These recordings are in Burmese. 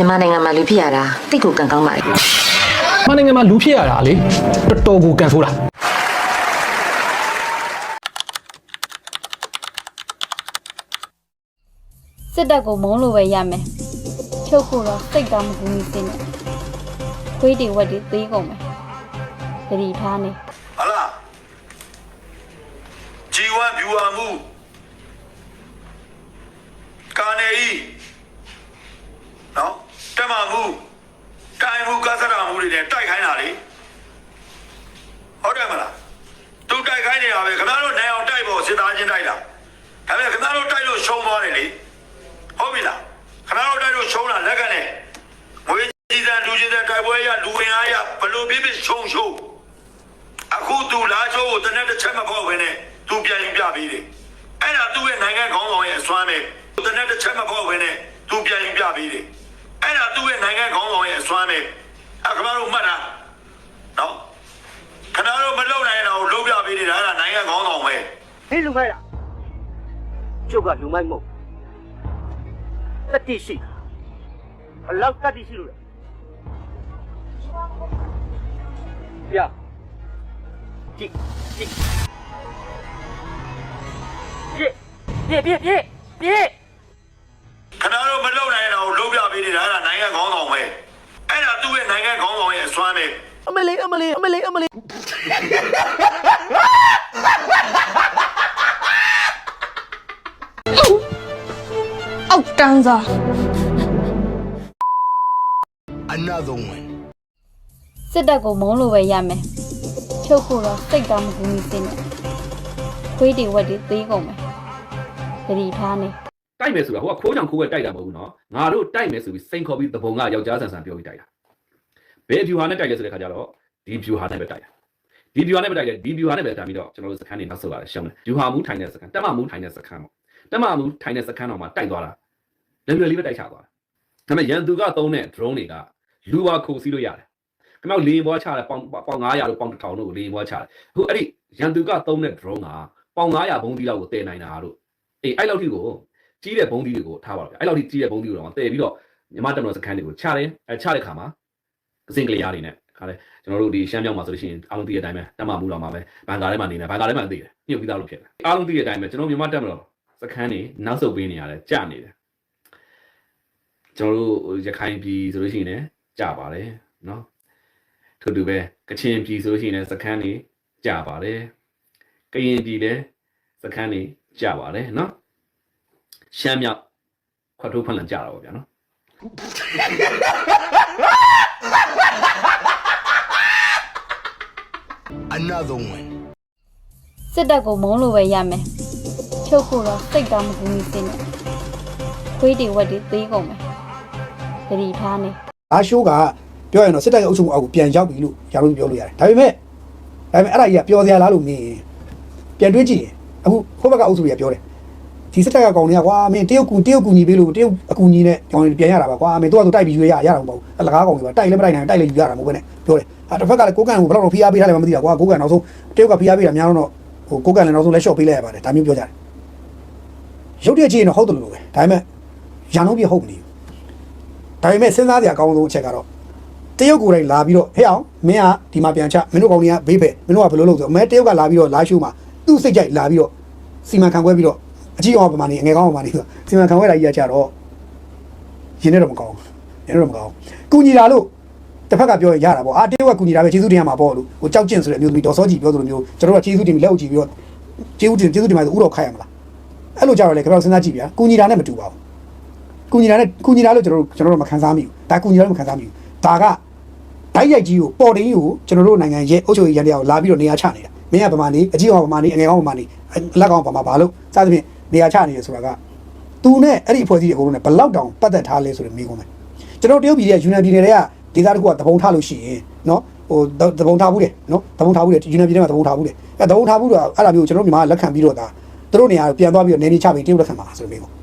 မြန်မာနိုင်ငံမှာလူဖြစ်ရတာတိတ်ကိုကံကောင်းပါလေ။မနိုင်ငံမှာလူဖြစ်ရတာလေတော်တော်ကိုကန်ဆိုးတာစစ်တပ်ကိုမုန်းလို့ပဲရမယ်ချုပ်ဖို့တော့စိတ်ကောင်းမကူမီစင်းနဲ့ခွေးတွေဝက်တွေသေးကုန်မယ်တတိထားနေဟလာဂျီဝမ်ဗျူဟာမှုကာနေဤနော်တက်မမှုတိုင်မှုကသရမှုတွေနဲ့တိုက်ခိုင်းတာလေဟုတ်တယ်မလားသူတိုက်ခိုင်းနေတာပဲခင်ဗျားတို့နိုင်အောင်တိုက်ဖို့စစ်သားချင်းတိုက်တာဒါပေမဲ့ခင်ဗျားတို့တိုက်လို့ ရှုံးသွားတယ်လေဟုတ်ပြီလားခင်ဗျားတို့တိုက်လို့ရှုံးတာလက်ကနဲ့ငွေကြီးစံလူကြီးစံတိုက်ပွဲရလူဝင်အားရဘလို့ပြပြရှုံးရှုံးအခုသူလာချိုးကိုတနေ့တစ်ချက်မဖောက်ဘဲနဲ့သူပြန်ယူပြပေးတယ်အဲ့ဒါသူ့ရဲ့နိုင်ငံခေါင်းဆောင်ရဲ့အစွမ်းပဲတနေ့တစ်ချက်မဖောက်ဘဲနဲ့သူပြန်ယူပြပေးတယ်အဲ့ဒါသူ့ရဲ့နိုင်ငံခေါင်းဆောင်ရဲ့အစွမ်းပဲအခမတို့မှတ်တာနော်ခဏတို့မလုံနိုင်တော့လုံးပြပေးနေတာအဲ့ဒါနိုင်ငံခေါင်းဆောင်ပဲဟေးလူမိုက်လား ကျုပ်ကလူမိုက်မဟုတ်တတိရှိဘလောက်တတိရှိလို့လဲပြကြည့်ကြည့်ပြည့်ပြည့်ပြည့်ပြည့်ခဏတို့မလုံနိုင်တော့လုံးပြပေးနေတာအဲ့ဒါနိုင်ငံခေါင်းဆောင်ပဲအဲ့ဒါသူ့ရဲ့နိုင်ငံခေါင်းဆောင်ရဲ့အစွမ်းပဲအမလေးအမလေးအမလေးအမလေး အောက်တန်းစား Another one. စစ်တပ်ကိုမုန်းလို့ပဲရမယ်ချုပ်ဖို့တော့စိတ်ကောင်းမကူမီစင်းနဲ့ခွေးတွေဝက်တွေသေးကုန်မယ်တတိထားနေတိုက်မယ်ဆိုတာဟိုကခိုးချောင်ခိုးဝဲတိုက်တာမဟုတ်ဘူးနော်ငါတို့တိုက်မယ်ဆိုပြီးစိန်ခေါ်ပြီးသဘုံကယောက်ျားဆန်ဆန်ပြောပြီးတိုက်တာဘယ်ဖြူဟာနဲ့တိုက်လဲဆိုတဲ့ခါကျတော့ဒီဖြူဟာနဲ့ပဲတိုက်တာဒီဖြူဟာနဲ့ပဲတိုက်တယ်ဒီဖြူဟာနဲ့ပဲတိုက်ပြီးတော့ကျွန်တော်တို့စခန်းတွေနောက်ဆုတ်ရတယ်ရှုံးတယ်ဖြူဟာမူးထိုင်တဲ့စခန်းတက်မမူးထိုင်တဲ့စခန်းပေါ့တက်မမူးထိုင်တဲ့စခန်းတော့မှတိုက်သွားတာ လွယ်လွယ်လေးပဲတိုက်ချသွားတာဒါပေမဲ့ရန်သူကသုံးတဲ့ drone တွေကလူပါခုစီးလို့ရတယ်ခမောက်လေရင်ဘွားချတယ်ပေါင်ပေါင်900လို့ပေါင်1000လို့လေရင်ဘွားချတယ်အခုအဲ့ဒီရန်သူကသုံးတဲ့ drone ကပေါင်900ဘုံးတီလောက်ကိုတည်နိုင်တာတို့အေးအဲ့လောက်ထိကိုကြီးတဲ့ဘုံသီးတွေကိုထားပါတော့ဗျအဲ့လောက်ထိကြီးတဲ့ဘုံသီးတွေကိုတော့တည်ပြီးတော့မြမတက်မတော်စခန်းတွေကိုချတယ်အဲချတဲ့ခါမှာအစင်ကလေးရားတွေနဲ့ခါလေကျွန်တော်တို့ဒီရှမ်းမြောက်မှာဆိုလို့ရှိရင်အားလုံးသိတဲ့အတိုင်းပဲတက်မမှုတော်မှာပဲဘန်ကာထဲမှာနေနေဘန်ကာထဲမှာသိတယ်ညှုပ်ပြီးသားလို့ဖြစ်တယ်အားလုံးသိတဲ့အတိုင်းပဲကျွန်တော်မြမတက်မတော်စခန်းတွေနောက်ဆုတ်ပေးနေရတယ်ကြာနေတယ် ကျွန်တော်တို့ရခိုင်ပြည်ဆိုလို့ရှိရင်လည်းကြာပါတယ်နော်ထို့တူပဲကချင်ပြည်ဆိုလို့ရှိရင်လည်းစခန်းတွေကြာပါတယ်ကရင်ပြည်လည်းစခန်းတွေကြာပါတယ်နော်ရှမ်းမြောက်ခွတ်ထိုးဖွင့်လန်ကြတာပေါ့ဗျာနော် Another one. စစ်တပ်ကိုမုန်းလို့ပဲရမယ်ချုပ်ဖို့တော့စိတ်ကောင်းမကူမီစင်းနဲ့ခွေးတွေဝက်တွေသေးကုန်မယ် တတိထားနေအားရှိုးကပြောရင်တော့စစ်တပ်ရဲ့အုပ်ချုပ်မှုအောက်ကိုပြန်ရောက်ပြီလို့ရလို့ပြောလို့ရတယ်ဒါပေမဲ့ဒါပေမဲ့အဲ့ဒါကြီးကပျော်စရာလားလို့မြင်ရင်ပြန်တွေးကြည့်ရင်အခုခိုးဘက်ကအုပ်စုတွေကပြောတယ်ဒီစစ်တပ်ကကောင်တွေကကွာမင်းတရုတ်ကူတရုတ်ကူညီပေးလို့တရုတ်အကူညီနဲ့ကောင်တွေပြန်ရတာပါကွာမင်းတို့ကသူတိုက်ပြီးရွေးရရတာမဟုတ်ဘူးအလကားကောင်တွေပါတိုက်လည်းမတိုက်နိုင်တိုက်လည်းယူရတာမဟုတ်ဘဲနဲ့ပြောတယ်ဟာတစ်ဖက်ကလည်းကိုကန်ကိုဘယ်တော့ဖိအားပေးထားလဲမသိတာကွာကိုကန်နောက်ဆုံးတရုတ်ကဖိအားပေးတာများတော့ဟိုကိုကန်လည်းနောက်ဆုံးလက်လျှော့ပေးလိုက်ရပါတယ်ဒါမျိုးပြောကြတယ်ရုပ်တရက်ကြည့်ရင်တော့ဟုတ်တယ်လို့ပဲဒါပေမဲ့ရန်လုံးပြဟုတ်မနေဘူး ဒါပေမဲ့စဉ်းစားစရာအကောင်းဆုံးအချက်ကတော့တရုတ်ကိုယ်တိုင်လာပြီးတော့ဟဲ့အောင်မင်းကဒီမှာပြန်ချမင်းတို့ကောင်တွေကဘေးဖက်မင်းတို့ကဘယ်လိုလုပ်ဆိုအမဲတရုတ်ကလာပြီးတော့လာရှိုးမှာသူ့စိတ်ကြိုက်လာပြီးတော့စီမံခန့်ခွဲပြီးတော့အကြီးအောင်ပမာနေအငယ်ကောင်းပမာနေဆိုစီမံခန့်ခွဲတာကြီးကကြတော့ရင်းနေတော့မကောင်းရင်းနေတော့မကောင်းကုညီလာလို့တစ်ဖက်ကပြောရင်ရတာပေါ့အာတရုတ်ကကုညီတာပဲကျေးဇူးတင်ရမှာပေါ့လို့ဟိုကြောက်ကျင့်ဆိုတဲ့အမျိုးသမီးဒေါ်စောကြီးပြောသလိုမျိုးကျွန်တော်တို့ကကျေးဇူးတင်ပြီးလက်အုပ်ကြည့်ပြီးတော့ကျေးဇူးတင်ကျေးဇူးတင်မှဆိုဥတော်ခိုက်ရမလားအဲ့လိုကြတော့လေကျွန်တော်စဉ်းစားကြည့်ဗျာကုညီတာနဲ့မတူပါဘူး ကုညီတာနဲ့ကုညီတာလို့ကျွန်တော်တို့ကျွန်တော်တို့မခံစားမိဘူးဒါကုညီတာလို့မခံစားမိဘူးဒါကဓာတ်ရိုက်ကြီးကိုပေါ်တင်ကြီးကိုကျွန်တော်တို့နိုင်ငံရဲ့အုပ်ချုပ်ရေးရန်တရားကိုလာပြီးတော့နေရာချနေတာမင်းကဗမာနေအကြီးအောင်ဗမာနေအငယ်အောင်ဗမာနေအလက်ကောင်ဗမာဘာလို့စသဖြင့်နေရာချနေရဆိုတာကသူနဲ့အဲ့ဒီအဖွဲ့အစည်းတွေအကုန်လုံးနဲ့ဘလောက်တောင်ပတ်သက်ထားလဲဆိုတဲ့မိကုံးပဲကျွန်တော်တရုတ်ပြည်ရဲ့ယူနန်ပြည်နယ်တွေကဒေသတစ်ခုကတပုံထားလို့ရှိရင်နော်ဟိုတပုံထားဘူးတယ်နော်တပုံထားဘူးတယ်ယူနန်ပြည်နယ်မှာတပုံထားဘူးတယ်အဲတပုံထားဘူးတော့အဲ့ဒါမျိုးကျွန်တော်မြန်မာလက်ခံပြီးတော့ဒါသူတို့နေရာပြန်သွားပြီးတော့နေနေချပြီးတရုတ်လက်ခံပါဆိုတဲ့မိကုံးအဲ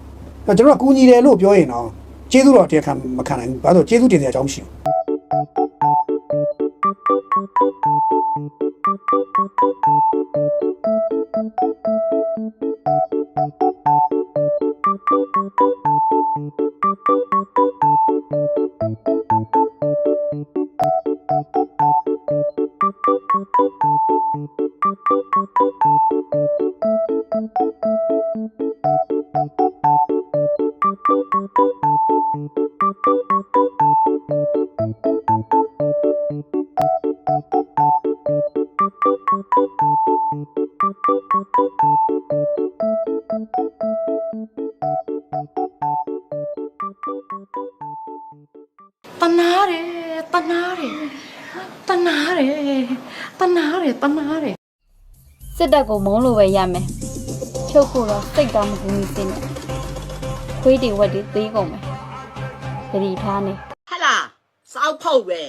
那就说，估计在老表演了，接触了这看没看了，反正接触点在江西。Thank. တနာတယ်တနာတယ်တနာတယ်တနာတယ်တနာတယ်စစ်တပ်ကိုမုန်းလို့ပဲရမယ်ချုပ်ကိုတော့စိတ်ကောင်းမကူဘူးတင် ခွေးတွေဝက်တွေသေးကုန်မယ်တတိထားနေဟဲ့လားစောက်ဖို့ပဲ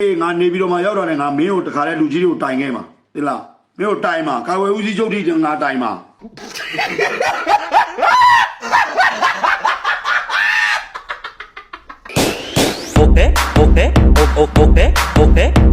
အေးငါနေပြီးတော့မှရောက်တော့တယ်ငါမင်းကိုတခါတည်းလူကြီးတွေကိုတိုင်ခဲ့မှာသိလားမင်းကိုတိုင်မှာကာဝယ်ဦးစီးချုပ်တိကငါတိုင်မှာโอเคโอเคโอโอโอเคโอเค